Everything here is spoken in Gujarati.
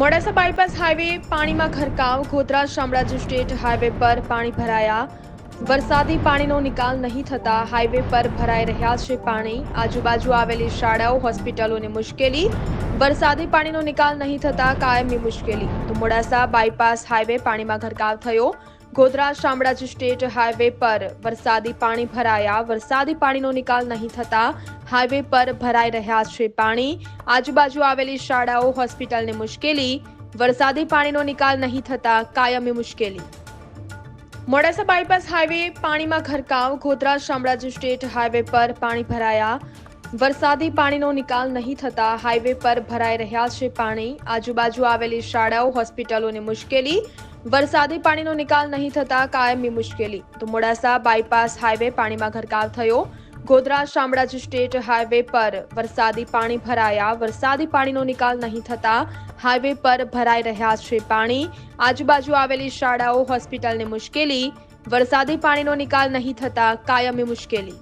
મોડાસા બાયપાસ હાઈવે પાણીમાં ખરકાવ. ગોધરા શામળાજી સ્ટેટ હાઈવે પર પાણી ભરાયા. વરસાદી પાણીનો નિકાલ નહીં થતા હાઈવે પર ભરાઈ રહ્યા છે પાણી. આજુબાજુ આવેલી શાળાઓ, હોસ્પિટલોને મુશ્કેલી. વરસાદી પાણીનો નિકાલ નહીં થતા કાયમી મુશ્કેલી. તો મોડાસા બાયપાસ હાઈવે પાણીમાં ગરકાવ થયો. ગોધરા શામળાજી સ્ટેટ હાઈવે પર વરસાદી પાણી ભરાયા. વરસાદી પાણીનો નિકાલ નહીં થતા હાઈવે પર ભરાઈ રહ્યા છે પાણી. આજુબાજુ આવેલી શાળાઓ, હોસ્પિટલને મુશ્કેલી. વરસાદી પાણીનો નિકાલ નહીં થતા કાયમી મુશ્કેલી. મોડાસા બાયપાસ હાઈવે પાણીમાં ખરકાવ ગોધરા શામળાજી સ્ટેટ હાઈવે પર પાણી ભરાયા. વરસાદી પાણીનો નિકાલ નહીં થતા હાઈવે પર ભરાઈ રહ્યા છે પાણી. આજુબાજુ આવેલી શાળાઓ, હોસ્પિટલોને મુશ્કેલી. વરસાદી પાણીનો નિકાલ નહીં થતા કાયમી મુશ્કેલી. તો મોડાસા બાયપાસ હાઈવે પાણીમાં ગરકાવ થયો. ગોધરા શામળાજી સ્ટેટ હાઈવે પર વરસાદી પાણી ભરાયા. વરસાદી પાણીનો નિકાલ નહીં થતા હાઈવે પર ભરાઈ રહ્યા છે પાણી. આજુબાજુ આવેલી શાળાઓ, હોસ્પિટલને મુશ્કેલી. વરસાદી પાણીનો નિકાલ નહીં થતા કાયમી મુશ્કેલી.